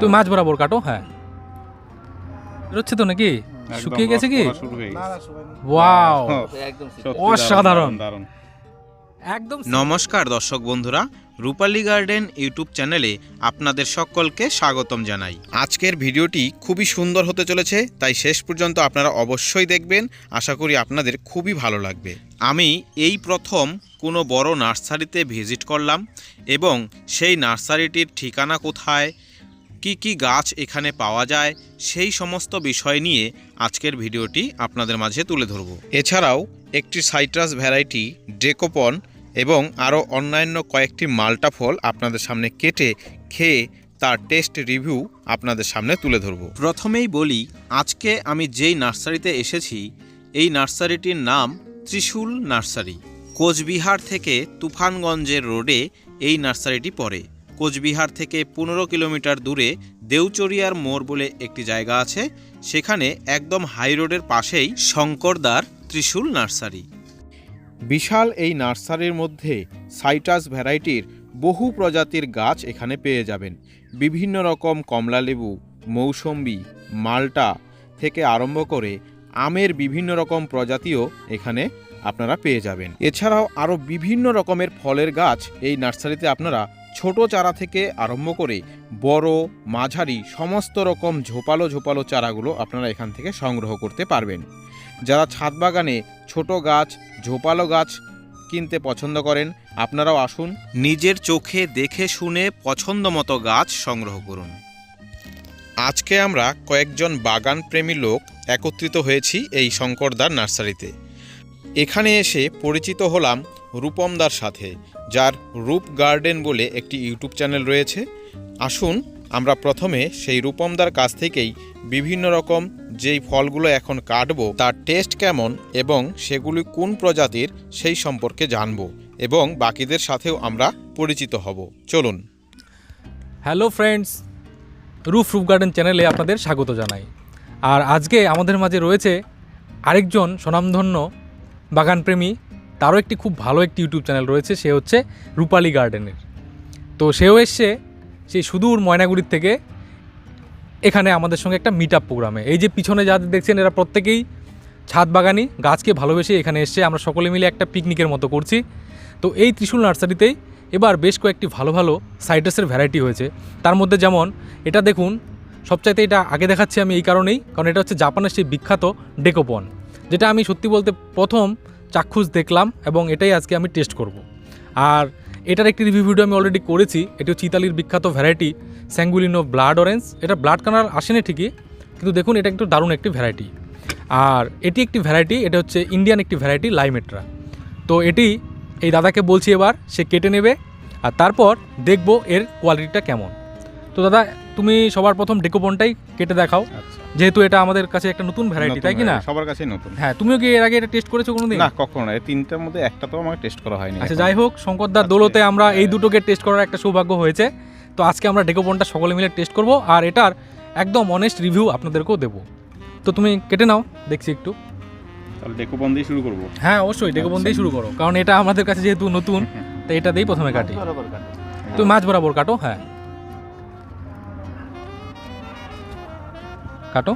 তুমি মাছ বরাবর কাটো? হ্যাঁ। বেরোচ্ছে তো নাকি? শুকিয়ে গেছে কি। ওয়াও। অসাধারণ। একদম নমস্কার দর্শক বন্ধুরা রূপালী গার্ডেন ইউটিউব চ্যানেলে আপনাদের সকলকে স্বাগতম জানাই। আজকের ভিডিওটি খুবই সুন্দর হতে চলেছে তাই শেষ পর্যন্ত আপনারা অবশ্যই দেখবেন আশা করি আপনাদের খুবই ভালো লাগবে। আমি এই প্রথম কোনো বড় নার্সারিতে ভিজিট করলাম এবং সেই নার্সারিটির ঠিকানা কোথায় কি কি গাছ এখানে পাওয়া যায়, সেই সমস্ত বিষয় নিয়ে আজকের ভিডিওটি আপনাদের মাঝে তুলে ধরব। এছাড়াও একটি সাইট্রাস ভ্যারাইটি ডেকোপন এবং আরও অন্যান্য কয়েকটি মাল্টা ফল আপনাদের সামনে কেটে খেয়ে তার টেস্ট রিভিউ আপনাদের সামনে তুলে ধরব। প্রথমেই বলি, আজকে আমি যেই নার্সারিতে এসেছি, এই নার্সারিটির নাম ত্রিশূল নার্সারি। কোচবিহার থেকে তুফানগঞ্জের রোডে এই নার্সারিটি পড়ে। কোচবিহার থেকে পনেরো কিলোমিটার দূরে দেউচরিয়ার মোড় বলে একটি জায়গা আছে। সেখানে একদম হাই রোডের পাশেই শঙ্করদার ত্রিশূল নার্সারি। বিশাল এই নার্সারির মধ্যে সাইটাস ভ্যারাইটির বহু প্রজাতির গাছ এখানে পেয়ে যাবেন। বিভিন্ন রকম কমলালেবু মৌসম্বি, মাল্টা থেকে আরম্ভ করে আমের বিভিন্ন রকম প্রজাতিও এখানে আপনারা পেয়ে যাবেন। এছাড়াও আরও বিভিন্ন রকমের ফলের গাছ এই নার্সারিতে আপনারা ছোট চারা থেকে আরম্ভ করে বড়, মাঝারি, সমস্ত রকম ঝোপালো ঝোপালো চারাগুলো আপনারা এখান থেকে সংগ্রহ করতে পারবেন। যারা ছাদ বাগানে ছোট গাছ, ঝোপালো গাছ কিনতে পছন্দ করেন, আপনারাও আসুন, নিজের চোখে দেখে শুনে পছন্দ মতো গাছ সংগ্রহ করুন। আজকে আমরা কয়েকজন বাগান প্রেমী লোক একত্রিত হয়েছি এই শঙ্করদার নার্সারিতে। এখানে এসে পরিচিত হলাম রূপমদার সাথে। যার রূপ গার্ডেন বলে একটি ইউটিউব চ্যানেল রয়েছে। আসুন, আমরা প্রথমে সেই রূপমদার কাছ থেকেই বিভিন্ন রকম যেই ফলগুলো এখন কাটব, তার টেস্ট কেমন এবং সেগুলি কোন প্রজাতির সেই সম্পর্কে জানব এবং বাকিদের সাথেও আমরা পরিচিত হব। চলুন। Hello friends roof roof garden চ্যানেলে আপনাদের স্বাগত জানাই। আর আজকে আমাদের মাঝে রয়েছে আরেকজন স্বনামধন্য বাগানপ্রেমী তারও একটি খুব ভালো একটি ইউটিউব চ্যানেল রয়েছে, সে হচ্ছে রূপালী গার্ডেনের। তো সেও এসছে সেই সুদূর ময়নাগুড়ির থেকে এখানে আমাদের সঙ্গে একটা মিট আপ প্রোগ্রামে এই যে পিছনে যাদের দেখছেন, এরা প্রত্যেকেই ছাদ বাগানি, গাছকে ভালোবেসে এখানে এসছে। আমরা সকলে মিলে একটা পিকনিকের মতো করছি। তো এই ত্রিশূল নার্সারিতেই এবার বেশ কয়েকটি ভালো ভালো সাইটাসের ভ্যারাইটি হয়েছে। তার মধ্যে যেমন এটা দেখুন, সবচাইতে এটা আগে দেখাচ্ছি আমি এই কারণেই, কারণ এটা হচ্ছে জাপানের সেই বিখ্যাত ডেকোপন। যেটা আমি সত্যি বলতে প্রথম চাক্ষুষ দেখলাম এবং এটাই আজকে আমি টেস্ট করব। আর এটার একটি রিভিউ ভিডিও আমি অলরেডি করেছি, এটি হচ্ছে ইতালির বিখ্যাত ভ্যারাইটি স্যাঙ্গুলিনো ব্লাড অরেঞ্জ এটা ব্লাড কালার আসেনি ঠিকই, কিন্তু দেখুন এটা একটু দারুণ একটি ভ্যারাইটি আর এটি একটি ভ্যারাইটি এটা হচ্ছে ইন্ডিয়ান একটি ভ্যারাইটি লাইমেট্রা তো এটি এই দাদাকে বলছি এবার, সে কেটে নেবে, আর তারপর দেখব এর কোয়ালিটিটা কেমন। তো দাদা, তুমি সবার প্রথম ডেকোপনটাই কেটে দেখাও। আচ্ছা। যেহেতু এটা আমাদের কাছে একটা নতুন ভ্যারাইটি তাই কি না? সবার কাছে নতুন। হ্যাঁ তুমিও কি এর আগে এটা টেস্ট করেছ কোনোদিন? না কখনো না। এই তিনটার মধ্যে একটা তো আমাকে টেস্ট করা হয়নি আচ্ছা যাই হোক শঙ্করদার দৌলতে আমরা এই হ্যাঁ। দুটোকে টেস্ট করার একটা সৌভাগ্য হয়েছে। তো আজকে আমরা ডেকোপনটা সকলে মিলে টেস্ট করব আর এটার একদম অনেস্ট রিভিউ আপনাদেরকেও দেবো। তো তুমি কেটে নাও দেখছি একটু। তাহলে ডেকোপন দিয়ে শুরু করব? হ্যাঁ অবশ্যই ডেকোপন দিয়ে। শুরু করো। কারণ এটা আমাদের কাছে যেহেতু নতুন তো এটা দিয়েই প্রথমে কাটি। তুমি মাছ বরাবর কাটো হ্যাঁ। কাটো।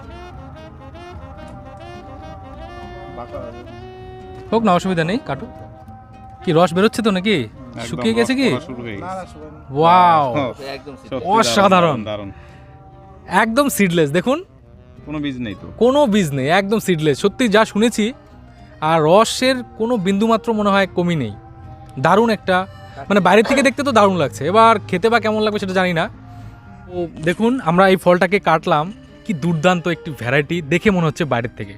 হোক না অসুবিধা নেই কাটো। কি রস বেরোচ্ছে তো নাকি? শুকিয়ে গেছে কি? ওয়াও। অসাধারণ। একদম সিডলেস দেখুন। কোনো বীজ নেই তো? কোনো বীজ নেই একদম সিডলেস সত্যি যা শুনেছি আর রসের কোনো বিন্দুমাত্র মনে হয় কমই নেই। দারুণ একটা মানে বাইরের থেকে দেখতে তো দারুণ লাগছে। এবার খেতে বা কেমন লাগবে সেটা জানি না। তো দেখুন আমরা এই ফলটাকে কাটলাম। কি দুর্দান্ত একটি ভ্যারাইটি দেখে মনে হচ্ছে বাইরের থেকে।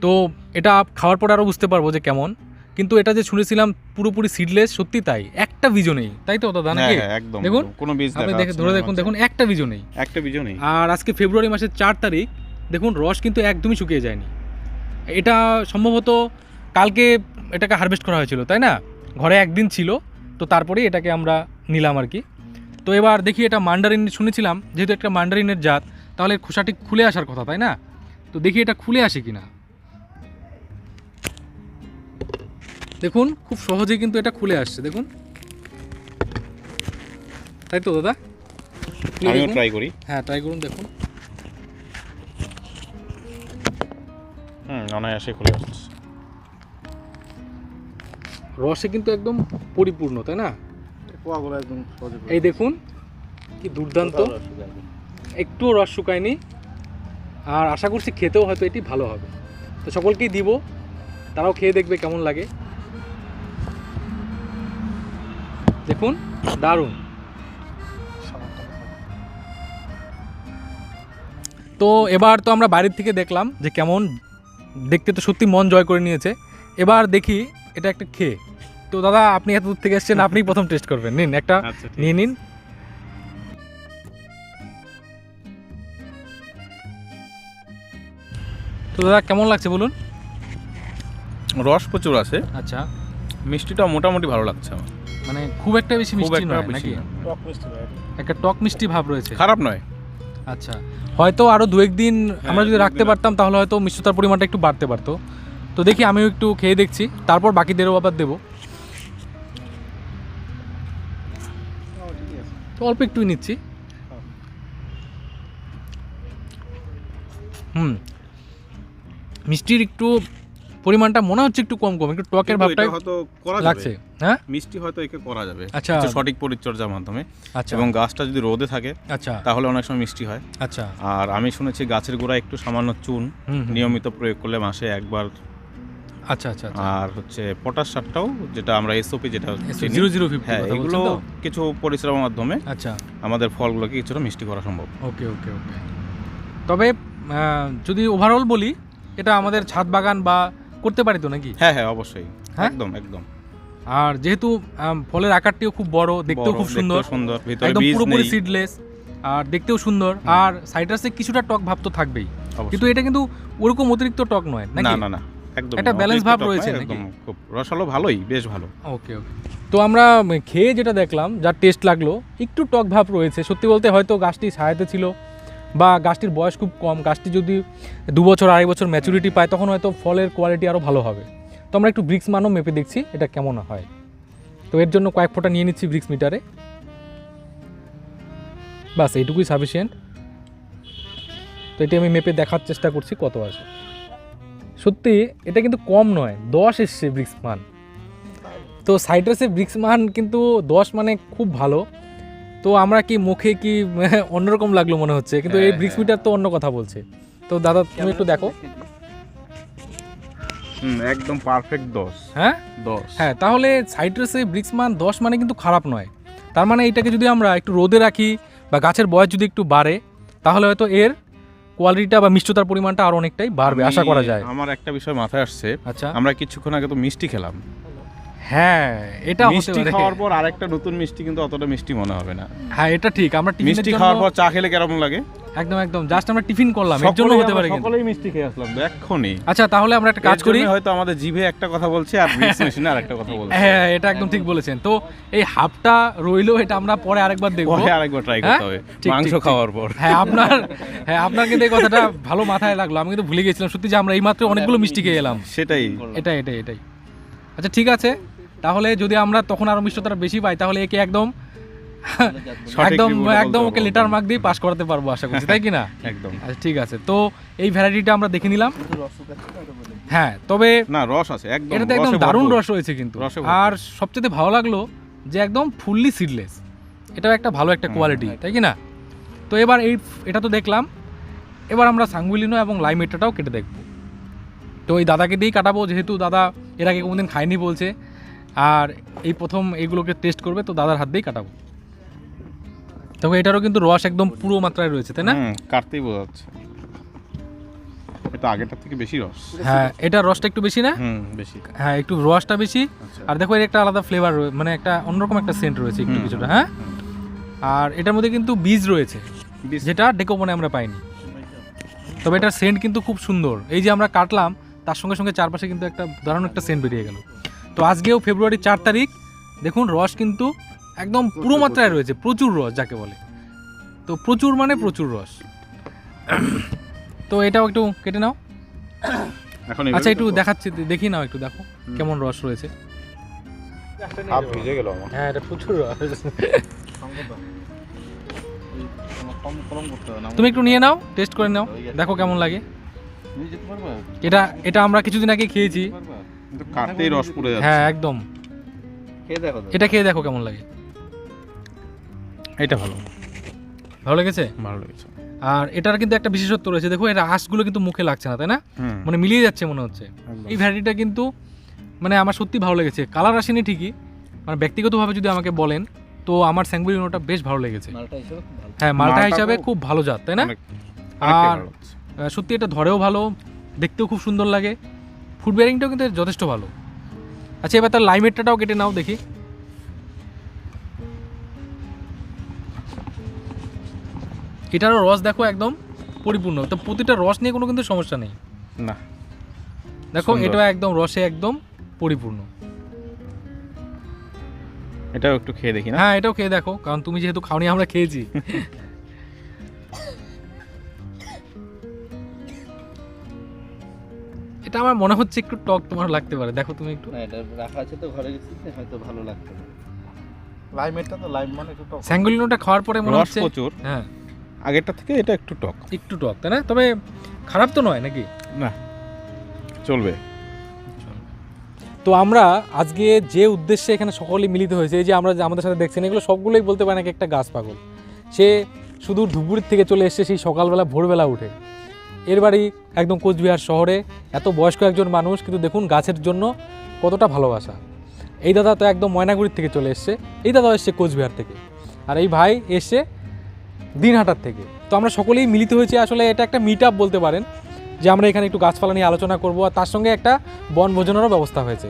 তো এটা খাওয়ার পর আরও বুঝতে পারব যে কেমন। কিন্তু এটা যে শুনেছিলাম পুরোপুরি সিডলেস সত্যি তাই। একটা বীজও নেই। তাই তো দাদা হ্যাঁ নাকি? হ্যাঁ, একদম। দেখুন, কোনো বীজ আপনি দেখে ধরে দেখুন দেখুন একটা বীজও নেই। একটা বীজও নেই। আর আজকে ফেব্রুয়ারি মাসের চার তারিখ দেখুন রস কিন্তু একদমই শুকিয়ে যায়নি। এটা সম্ভবত কালকে এটাকে হারভেস্ট করা হয়েছিল তাই না? ঘরে একদিন ছিল তো তারপরেই এটাকে আমরা নিলাম আর কি। তো এবার দেখি এটা মান্ডারিন শুনেছিলাম যেহেতু একটা মান্ডারিনের জাত তাহলে খোসাটি খুলে আসার কথা তাই না? তো দেখি এটা খুলে আসে কিনা। দেখুন খুব সহজেই কিন্তু এটা খুলে আসছে দেখুন। তাই তো দাদা? আমিও ট্রাই করি। হ্যাঁ ট্রাই করুন দেখুন। হুম অনায়াসে খুলে আসছে। রসে কিন্তু একদম পরিপূর্ণ তাই না? একদম এই দেখুন কি দুর্দান্ত। একটুও রস শুকায়নি। আর আশা করছি খেতেও হয়তো এটি ভালো হবে। তো সকলকেই দিব। তারাও খেয়ে দেখবে কেমন লাগে। দেখুন দারুণ। তো এবার তো আমরা বাইরের থেকে দেখলাম যে কেমন দেখতে তো সত্যি মন জয় করে নিয়েছে। এবার দেখি এটা একটা খেয়ে। তো দাদা আপনি এত দূর থেকে এসেছেন আপনি প্রথম টেস্ট করবেন। নিন একটা আচ্ছা নিয়ে নিন। তো দাদা কেমন লাগছে বলুন? রস প্রচুর আছে। আচ্ছা। মিষ্টিটা মোটামুটি ভালো লাগছে আমার। মানে খুব একটা বেশি মিষ্টি একটা নয় নাকি? টক মিষ্টি ভাই একটা টক মিষ্টি ভাব রয়েছে। খারাপ নয়। আচ্ছা। হয়তো আরও দু একদিন আমরা যদি রাখতে পারতাম তাহলে হয়তো মিষ্টতার পরিমাণটা একটু বাড়তে পারতো। তো দেখি আমিও একটু খেয়ে দেখছি। তারপর বাকিদেরও আবার দেবো। তো অল্প একটুই নিচ্ছি। হুম। মিষ্টির একটু পরিমাণটা মনে হচ্ছে একটু কম কম একটু টকের ভাবটা হয়তো করা লাগছে। হ্যাঁ? মিষ্টি হয়তো একে করা যাবে। আচ্ছা। সঠিক পরিচর্যার মাধ্যমে। আচ্ছা। এবং গাছটা যদি রোদে থাকে আচ্ছা। তাহলে অনেক সময় মিষ্টি হয়। আচ্ছা। আর আমি শুনেছি গাছের গোড়ায় একটু সামান্য চুন। নিয়মিত প্রয়োগ করলে মাসে একবার। আচ্ছা আচ্ছা আচ্ছা। আর হচ্ছে পটাশ সারটাও যেটা আমরা এসওপি যেটা জিরো জিরো ফিফটি এগুলো কিছু পরিশ্রমের মাধ্যমে আচ্ছা। আমাদের ফলগুলোকে কিছুটা মিষ্টি করা সম্ভব। ওকে ওকে ওকে। তবে যদি ওভারঅল বলি এটা আমাদের ছাদ বাগান বা করতে পারি তো নাকি? হ্যাঁ হ্যাঁ অবশ্যই। হ্যাঁ? একদম একদম। আর যেহেতু ফলের আকারটিও খুব বড় দেখতেও খুব সুন্দর। সুন্দর একদম পুরোপুরি সিডলেস আর দেখতেও সুন্দর। আর সাইট্রাসে কিছুটা টক ভাব তো থাকবেই। কিন্তু এটা কিন্তু ওরকম অতিরিক্ত টক নয় না নাকি? না না একদম একটা অতিরিক্ত ভাব রয়েছে নাকি? খুব রসালো ভালোই বেশ ভালো। ওকে ওকে। তো আমরা খেয়ে যেটা দেখলাম যার টেস্ট লাগল একটু টক ভাব রয়েছে। সত্যি বলতে হয়তো গাছটি ছায়াতে ছিল। বা গাছটির বয়স খুব কম, গাছটি যদি দু বছর, আড়াই বছর ম্যাচুরিটি পায়, তখন হয়তো ফলের কোয়ালিটি আরও ভালো হবে। তো আমরা একটু ব্রিক্স মানও মেপে দেখছি, এটা কেমন হয়। তো এর জন্য কয়েক ফোঁটা নিয়ে নিচ্ছি ব্রিক্স মিটারে বাস, এইটুকুই সাফিসিয়েন্ট তো এটি আমি মেপে দেখার চেষ্টা করছি কত আছে। সত্যি, এটা কিন্তু কম নয়, দশ এসছে ব্রিক্স মান। তো সাইট্রাসে ব্রিক্স মান কিন্তু দশ মানে খুব ভালো। তো আমরা কি মুখে কি অন্যরকম লাগল মনে হচ্ছে? কিন্তু এই হ্যাঁ, ব্রিক্স হ্যাঁ। মিটার তো অন্য কথা বলছে। তো দাদা তুমি একটু দেখো। একদম পারফেক্ট দশ। হ্যাঁ? দশ। হ্যাঁ তাহলে সাইট্রাসে ব্রিক্স মান দশ মানে কিন্তু খারাপ নয়। তার মানে এইটাকে যদি আমরা একটু রোদে রাখি বা গাছের বয়স যদি একটু বাড়ে তাহলে হয়তো এর কোয়ালিটিটা বা মিষ্টতার পরিমাণটা আরও অনেকটাই বাড়বে আশা করা যায়। আমার একটা বিষয় মাথায় আসছে। আচ্ছা। আমরা কিছুক্ষণ আগে তো মিষ্টি খেলাম। হ্যাঁ এটা মিষ্টি খাওয়ার পর আরেকটা নতুন মিষ্টি কিন্তু অতটা মিষ্টি মনে হবে না। হ্যাঁ এটা ঠিক আমরা মিষ্টি খাওয়ার পর চা খেলে কেমন লাগে? একদম একদম জাস্ট আমরা টিফিন করলাম এর জন্য হতে পারে কিন্তু। সকলেই মিষ্টি খেয়ে আসলাম তো এক্ষুনি। আচ্ছা তাহলে আমরা একটা কাজ করি। হয়তো আমাদের জিভে একটা কথা বলছে আর ব্রিক্স মেশিনে আরেকটা কথা বলছে। হ্যাঁ এটা একদম ঠিক বলেছেন। তো এই হাফটা রইল এটা আমরা পরে আরেকবার দেখব। পরে আরেকবার ট্রাই হ্যাঁ? করতে হবে মাংস। খাওয়ার পর। হ্যাঁ আপনার হ্যাঁ আপনার কিন্তু এই কথাটা ভালো মাথায় লাগল আমি কিন্তু ভুলে গেছিলাম। সত্যি যে আমরা এইমাত্র অনেকগুলো মিষ্টি খেয়ে এলাম। সেটাই। এটাই এটাই এটাই। আচ্ছা ঠিক আছে। তাহলে যদি আমরা তখন আরও মিষ্টতাটা বেশি পাই তাহলে একে একদম একদম একদম ওকে লেটার মার্ক দিয়ে পাস করাতে পারব আশা করছি তাই কি না একদম। আচ্ছা ঠিক আছে। তো এই ভ্যারাইটিটা আমরা দেখে নিলাম। হ্যাঁ তবে না রস আছে একদম এটাতে একদম দারুণ রস রয়েছে কিন্তু। রসে আর সবচেয়ে ভালো লাগল যে একদম ফুললি সিডলেস এটাও একটা ভালো একটা কোয়ালিটি তাই কি না তো এবার এই এটা তো দেখলাম। এবার আমরা সাংগুলিনো এবং লাইমেটাটাও কেটে দেখব। তো এই দাদাকে দিয়েই কাটাবো যেহেতু দাদা এর আগে কোনোদিন খায়নি বলছে। আর এই প্রথম এইগুলোকে টেস্ট করবে তো দাদার হাত দিয়েই কাটাবো। তবে এটারও কিন্তু রস একদম পুরো মাত্রায় রয়েছে তাই না? কাটতেই বোঝা যাচ্ছে এটা আগেরটার থেকে বেশি রস। হ্যাঁ এটার রসটা একটু বেশি না? হুম বেশি। হ্যাঁ একটু রসটা বেশি। আচ্ছা। আর দেখো এর একটা আলাদা ফ্লেভার মানে একটা অন্যরকম একটা সেন্ট রয়েছে একটু কিছুটা হ্যাঁ? আর এটার মধ্যে কিন্তু বীজ রয়েছে যেটা ডেকোপনে আমরা পাইনি। তবে এটার সেন্ট কিন্তু খুব সুন্দর। এই যে আমরা কাটলাম তার সঙ্গে সঙ্গে চারপাশে কিন্তু একটা দারুণ একটা সেন্ট বেরিয়ে গেল। তো আজকেও ফেব্রুয়ারি চার তারিখ দেখুন রস কিন্তু একদম পুরো মাত্রায় রয়েছে প্রচুর রস যাকে বলে। তো প্রচুর মানে প্রচুর রস। তো এটাও একটু কেটে নাও। এখন আচ্ছা একটু দেখাচ্ছি দেখি নাও একটু দেখো কেমন রস রয়েছে। হাত ভিজে গেল আমার। হ্যাঁ এটা প্রচুর রস। তুমি একটু নিয়ে নাও টেস্ট করে নাও দেখো কেমন লাগে। এটা এটা আমরা কিছুদিন আগে খেয়েছি। কিন্তু কাটতেই রস পড়ে যাচ্ছে। হ্যাঁ একদম। খেয়ে দেখো এটা খেয়ে দেখো কেমন লাগে। এটা ভালো। ভালো লেগেছে? ভালো লেগেছে। আর এটার কিন্তু একটা বিশেষত্ব রয়েছে। দেখো এটা আঁশগুলো কিন্তু মুখে লাগছে না তাই না? মানে মিলিয়ে যাচ্ছে মনে হচ্ছে। এই ভ্যারাইটিটা কিন্তু মানে আমার সত্যি ভালো লেগেছে। কালার আসেনি ঠিকই মানে ব্যক্তিগতভাবে যদি আমাকে বলেন তো আমার স্যাঙ্গুলিনোটা বেশ ভালো লেগেছে। মালটা হিসেবে খুব ভালো। হ্যাঁ মালটা হিসাবে খুব ভালো জাত তাই না? আর- সত্যি এটা ধরেও ভালো দেখতেও খুব সুন্দর লাগে। ফুড বেয়ারিংটাও কিন্তু যথেষ্ট ভালো। আচ্ছা এবার তার লাইমেটটাও কেটে নাও দেখি। এটারও রস দেখো একদম পরিপূর্ণ। তো প্রতিটা রস নিয়ে কোনো কিন্তু সমস্যা নেই। না। দেখো। এটা একদম রসে একদম পরিপূর্ণ। এটাও একটু খেয়ে দেখি না? হ্যাঁ এটাও খেয়ে দেখো কারণ তুমি যেহেতু খাওনি আমরা খেয়েছি। এটা আমার মনে হচ্ছে একটু টক তোমার লাগতে পারে। দেখো তুমি একটু। না এটা রাখা আছে তো ঘরে গেছি হয়তো ভালো লাগবে না লাইমেরটা তো লাইম মানে একটু টক। স্যাঙ্গুলিনোটা খাওয়ার পরে মনে হচ্ছে প্রচুর। হ্যাঁ। আগেরটা থেকে এটা একটু টক। একটু টক তাই না? তবে খারাপ তো নয় নাকি? না। চলবে। তো আমরা আজকে যে উদ্দেশ্যে এখানে সকলেই মিলিত হয়েছে এই যে আমরা যে আমাদের সাথে দেখছেন এগুলো সবগুলোই বলতে পারেন এক একটা গাছ পাগল। সে শুধু ধুপগুড়ির থেকে চলে এসছে সেই সকালবেলা ভোরবেলা উঠে। এর বাড়ি একদম কোচবিহার শহরে। এত বয়স্ক একজন মানুষ, কিন্তু দেখুন গাছের জন্য কতটা ভালোবাসা। এই দাদা তো একদম ময়নাগুড়ির থেকে চলে এসছে। এই দাদা এসছে কোচবিহার থেকে। আর এই ভাই এসছে দিনহাটার থেকে। তো আমরা সকলেই মিলিত হয়েছি আসলে এটা একটা মিট বলতে পারেন, যে আমরা এখানে একটু গাছপালা নিয়ে আলোচনা করব, আর তার সঙ্গে একটা বনভোজনেরও ব্যবস্থা হয়েছে।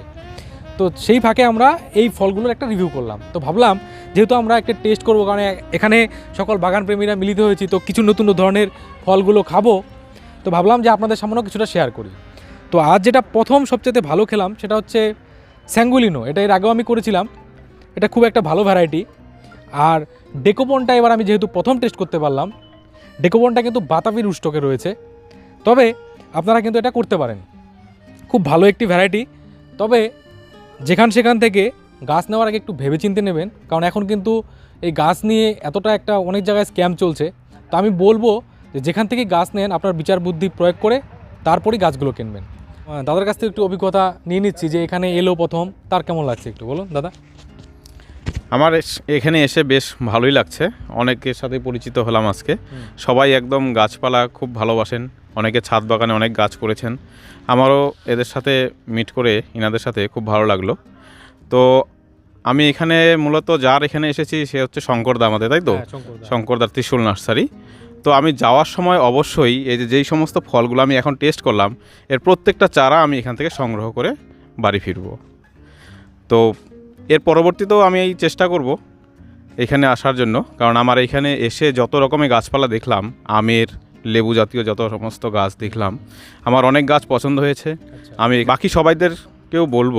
তো সেই ফাঁকে আমরা এই ফলগুলোর একটা রিভিউ করলাম। তো ভাবলাম, যেহেতু আমরা একটা টেস্ট করব, কারণ এখানে সকল বাগান প্রেমীরা মিলিত হয়েছি, তো কিছু নতুন ধরনের ফলগুলো খাব। তো ভাবলাম যে আপনাদের সামনেও কিছুটা শেয়ার করি। তো আজ যেটা প্রথম সবচেয়ে ভালো খেলাম সেটা হচ্ছে স্যাঙ্গুলিনো এটা এর আগেও আমি করেছিলাম। এটা খুব একটা ভালো ভ্যারাইটি আর ডেকোপনটা এবার আমি যেহেতু প্রথম টেস্ট করতে পারলাম ডেকোপনটা কিন্তু বাতাবি রুষ্টকে রয়েছে। তবে আপনারা কিন্তু এটা করতে পারেন। খুব ভালো একটি ভ্যারাইটি তবে যেখান সেখান থেকে গাছ নেওয়ার আগে একটু ভেবেচিন্তে নেবেন, কারণ এখন কিন্তু এই গাছ নিয়ে এতটা একটা অনেক জায়গায় স্ক্যাম চলছে। তো আমি বলব যে যেখান থেকে গাছ নেন আপনার বিচার বুদ্ধি প্রয়োগ করে তারপরেই গাছগুলো কিনবেন। দাদার কাছ থেকে একটু অভিজ্ঞতা নিয়ে নিচ্ছি যে এখানে এলো প্রথম তার কেমন লাগছে একটু বলুন দাদা? আমার এখানে এসে বেশ ভালোই লাগছে। অনেকের সাথে পরিচিত হলাম আজকে। সবাই একদম গাছপালা খুব ভালোবাসেন অনেকে ছাদ বাগানে অনেক গাছ করেছেন। আমারও এদের সাথে মিট করে ইনাদের সাথে খুব ভালো লাগল। তো আমি এখানে মূলত যার এখানে এসেছি সে হচ্ছে শঙ্করদা আমাদের তাই তো? হ্যাঁ, শঙ্করদা। শঙ্করদার ত্রিশুল নার্সারি। তো আমি যাওয়ার সময় অবশ্যই এই যে যেই সমস্ত ফলগুলো আমি এখন টেস্ট করলাম এর প্রত্যেকটা চারা আমি এখান থেকে সংগ্রহ করে বাড়ি ফিরব তো এর পরবর্তীতেও আমি এই চেষ্টা করব এখানে আসার জন্য কারণ আমার এখানে এসে যত রকমের গাছপালা দেখলাম আমের লেবু জাতীয় যত সমস্ত গাছ দেখলাম আমার অনেক গাছ পছন্দ হয়েছে আচ্ছা। আমি বাকি সবাইদেরকেও বলব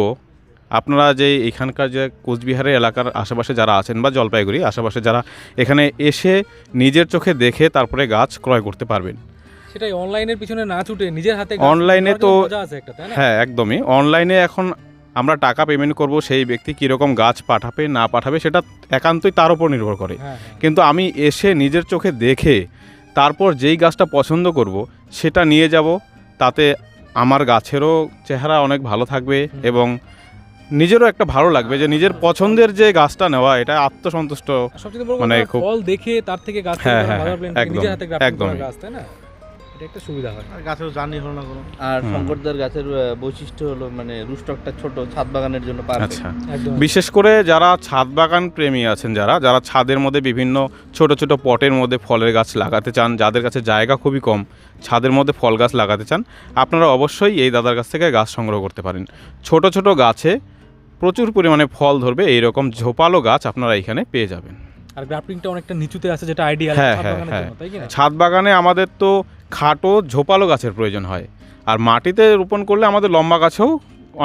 আপনারা যে এখানকার যে কোচবিহারের এলাকার আশেপাশে যারা আছেন বা জলপাইগুড়ি আশেপাশে যারা এখানে এসে নিজের চোখে দেখে তারপরে গাছ ক্রয় করতে পারবেন। সেটাই অনলাইনের পিছনে না ছুটে নিজের হাতে অনলাইনে তো- হ্যাঁ একদমই। অনলাইনে এখন আমরা টাকা পেমেন্ট করব সেই ব্যক্তি কীরকম গাছ পাঠাবে না পাঠাবে সেটা একান্তই তার উপর নির্ভর করে। হ্যাঁ হ্যাঁ। কিন্তু আমি এসে নিজের চোখে দেখে তারপর যেই গাছটা পছন্দ করব সেটা নিয়ে যাব তাতে আমার গাছেরও চেহারা অনেক ভালো থাকবে এবং নিজেরও একটা ভালো লাগবে যে নিজের পছন্দের যে গাছটা নেওয়া এটা আত্মসন্তুষ্ট মানে খুব- ফল দেখে তার থেকে গাছ হ্যাঁ, হ্যাঁ, হ্যাঁ, একদম, নিজের হাতে গ্রাফটিং করা একদমই। গাছ তাই না? একটা সুবিধা হয়। আর গাছের জার্নি হলো না কোনো। আর শঙ্করদার গাছের বৈশিষ্ট্য হলো মানে রুস্টকটা ছোট ছাদ বাগানের জন্য আচ্ছা। বিশেষ করে যারা ছাদ বাগান প্রেমী আছেন যারা যারা ছাদের মধ্যে বিভিন্ন ছোট ছোট পটের মধ্যে ফলের গাছ লাগাতে চান যাদের কাছে জায়গা খুবই কম ছাদের মধ্যে ফল গাছ লাগাতে চান আপনারা অবশ্যই এই দাদার কাছ থেকে গাছ সংগ্রহ করতে পারেন। ছোট ছোট গাছে প্রচুর পরিমাণে ফল ধরবে এইরকম ঝোপালো গাছ আপনারা এখানে পেয়ে যাবেন। আর গ্রাফটিংটা অনেকটা নিচুতে আছে যেটা আইডিয়াল হ্যাঁ, হ্যাঁ, হ্যাঁ। ছাদ বাগানে আমাদের তো খাটো ঝোপালো গাছের প্রয়োজন হয়। আর মাটিতে রোপণ করলে আমাদের লম্বা গাছেও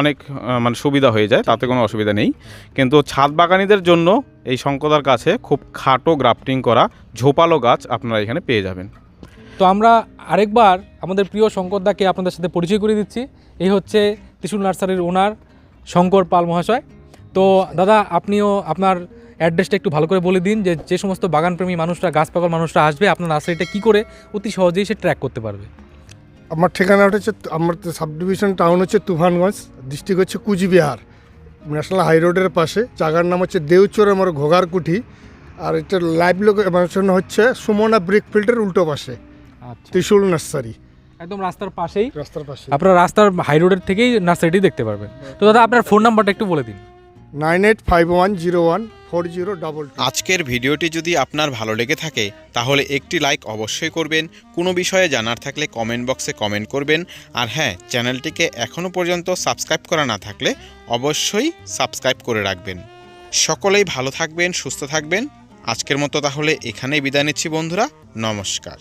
অনেক মানে সুবিধা হয়ে যায় তাতে কোনো অসুবিধা নেই। কিন্তু ছাদ বাগানিদের জন্য এই শঙ্কদার কাছে খুব খাটো গ্রাফটিং করা ঝোপালো গাছ আপনারা এখানে পেয়ে যাবেন। তো আমরা আরেকবার আমাদের প্রিয় শঙ্করদাকে আপনাদের সাথে পরিচয় করে দিচ্ছি। এই হচ্ছে ত্রিশুল নার্সারির ওনার শঙ্কর পাল মহাশয়। তো দাদা আপনিও আপনার অ্যাড্রেসটা একটু ভালো করে বলে দিন যে যে সমস্ত বাগানপ্রেমী মানুষরা গাছ পাগল মানুষরা আসবে আপনার নার্সারিটা কী করে অতি সহজেই সে ট্র্যাক করতে পারবে? আমার ঠিকানাটা হচ্ছে আমার সাব ডিভিশন টাউন হচ্ছে তুফানগঞ্জ ডিস্ট্রিক্ট হচ্ছে কুচবিহার। ন্যাশনাল হাই রোডের পাশে। জায়গার নাম হচ্ছে দেউচর আমার ঘোগারকুঠি। আর এটা লাইভ লোকেশন হচ্ছে সুমনা ব্রিক ফিল্ডের উল্টো পাশে। আচ্ছা। ত্রিশুল নার্সারি। একদম রাস্তার পাশেই। রাস্তার পাশে আপনার রাস্তার হাই রোডের থেকেই নার্সারিটি দেখতে পারবেন। তো দাদা আপনার ফোন নাম্বারটা একটু বলে দিন। Nine eight five one zero one four zero double আজকের ভিডিওটি যদি আপনার ভালো লেগে থাকে তাহলে একটি লাইক অবশ্যই করবেন। কোনো বিষয়ে জানার থাকলে কমেন্ট বক্সে কমেন্ট করবেন। আর হ্যাঁ চ্যানেলটিকে এখনও পর্যন্ত সাবস্ক্রাইব করা না থাকলে অবশ্যই সাবস্ক্রাইব করে রাখবেন। সকলেই ভালো থাকবেন সুস্থ থাকবেন। আজকের মতো তাহলে এখানেই বিদায় নিচ্ছি বন্ধুরা। নমস্কার।